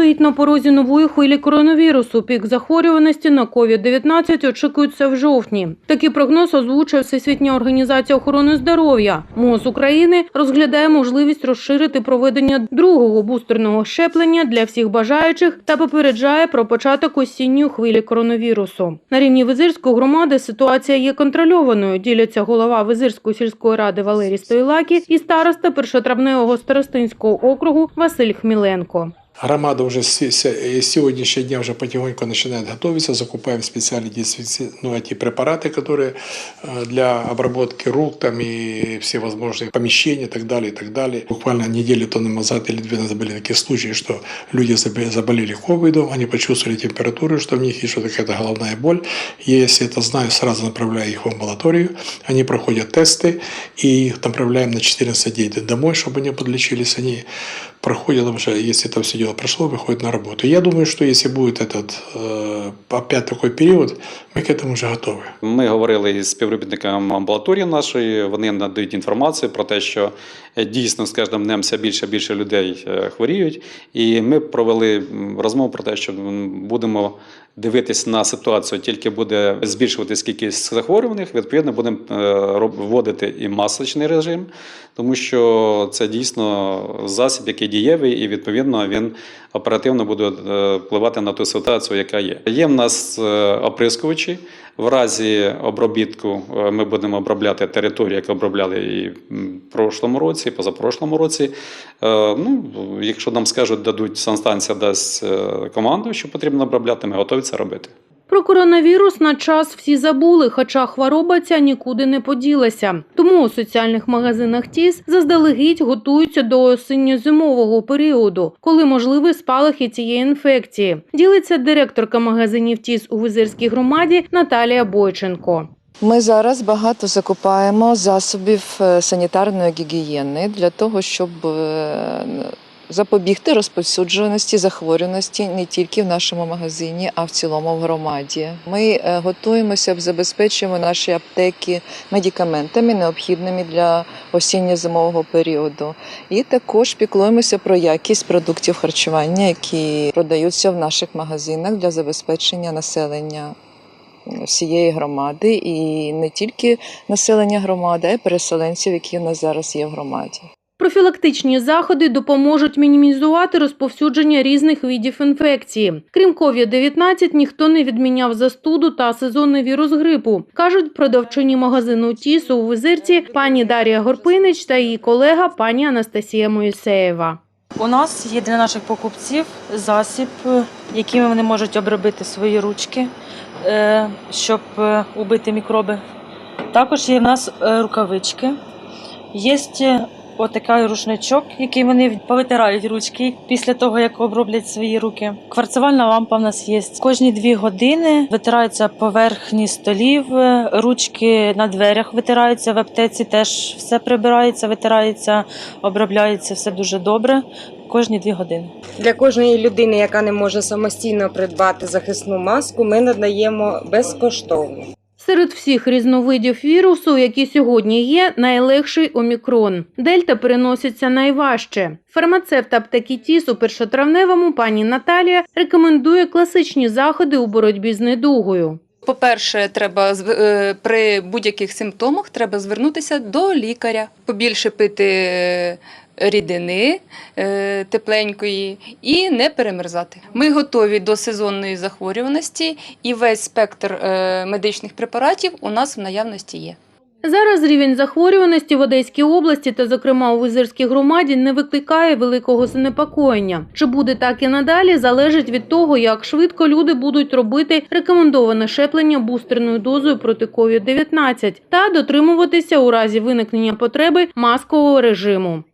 Стоїть на порозі нової хвилі коронавірусу. Пік захворюваності на COVID-19 очікується в жовтні. Такий прогноз озвучує Всесвітня організація охорони здоров'я. МОЗ України розглядає можливість розширити проведення другого бустерного щеплення для всіх бажаючих та попереджає про початок осінньої хвилі коронавірусу. На рівні Визирської громади ситуація є контрольованою. Діляться голова Визирської сільської ради Валерій Стоїлакі і староста першотравневого старостинського округу Василь Хміленко. Громада уже с сегодняшнего дня уже потихоньку начинает готовиться, закупаем специальные ну, эти препараты, которые для обработки рук там и всевозможных помещений и так далее, и так далее. Буквально неделю тому назад или две назад были такие случаи, что люди заболели ковидом, они почувствовали температуру, что в них есть что-то какая-то головная боль. Если это знаю, сразу направляю их в амбулаторию, они проходят тесты и их направляем на 14 дней домой, чтобы они подлечились. Они проходят уже, если это все дело прошло, выходят на работу. Я думаю, что если будет этот э, опять такой период, мы к этому уже готовы. Ми говорили із співробітниками амбулаторії нашої. Вони надають інформацію про те, що е, дійсно з кожним днем все більше і більше людей е, хворіють. І ми провели м, розмову про те, що м, будемо дивитися на ситуацію, тільки буде збільшуватись кількість захворюваних. Відповідно, будемо е, роб- вводити і масочний режим, тому що це дійсно засіб, який дієвий, і відповідно він оперативно буде е, впливати на ту ситуацію, яка є. Є в нас е, оприскувачі. В разі обробітку е, ми будемо обробляти територію, яку обробляли і в прошлому році, і позапрошлому році. Ну, якщо нам скажуть, дадуть санстанція дасть команду, що потрібно обробляти, ми готові це робити. Про коронавірус на час всі забули, хоча хвороба ця нікуди не поділася. Тому у соціальних магазинах ТІС заздалегідь готуються до осінньо-зимового періоду, коли можливі спалахи цієї інфекції. Ділиться директорка магазинів ТІС у Визирській громаді Наталія Бойченко. Ми зараз багато закупаємо засобів е, санітарної гігієни для того, щоб е, запобігти розповсюдженості захворюваності не тільки в нашому магазині, а в цілому в громаді. Ми е, готуємося, забезпечуємо наші аптеки медикаментами, необхідними для осінньо-зимового періоду. І також піклуємося про якість продуктів харчування, які продаються в наших магазинах для забезпечення населення всієї громади, і не тільки населення громади, а й переселенців, які в нас зараз є в громаді. Профілактичні заходи допоможуть мінімізувати розповсюдження різних видів інфекції. Крім COVID-19, ніхто не відміняв застуду та сезонний вірус грипу, кажуть продавчині магазину Тісу у Визирці пані Дар'я Горпинич та її колега пані Анастасія Моїсеєва. У нас є для наших покупців засіб, якими вони можуть обробити свої ручки, е, щоб е, убити мікроби. Також є в нас е, рукавички. Є отакий рушничок, який вони повитирають ручки після того, як оброблять свої руки. Кварцевальна лампа в нас є. Кожні дві години витираються поверхні столів, ручки на дверях витираються в аптеці, теж все прибирається, витирається, обробляється все дуже добре. Кожні дві години. Для кожної людини, яка не може самостійно придбати захисну маску, ми надаємо безкоштовно. Серед всіх різновидів вірусу, які сьогодні є, найлегший омікрон. Дельта переноситься найважче. Фармацевт аптеки ТІС у першотравневому пані Наталія рекомендує класичні заходи у боротьбі з недугою. По-перше, треба е, при будь-яких симптомах треба звернутися до лікаря, побільше пити е, рідини е, тепленької і не перемерзати. Ми готові до сезонної захворюваності, і весь спектр е, медичних препаратів у нас в наявності є. Зараз рівень захворюваності в Одеській області та, зокрема, у Визирській громаді не викликає великого занепокоєння. Чи буде так і надалі, залежить від того, як швидко люди будуть робити рекомендоване щеплення бустерною дозою проти COVID-19 та дотримуватися у разі виникнення потреби маскового режиму.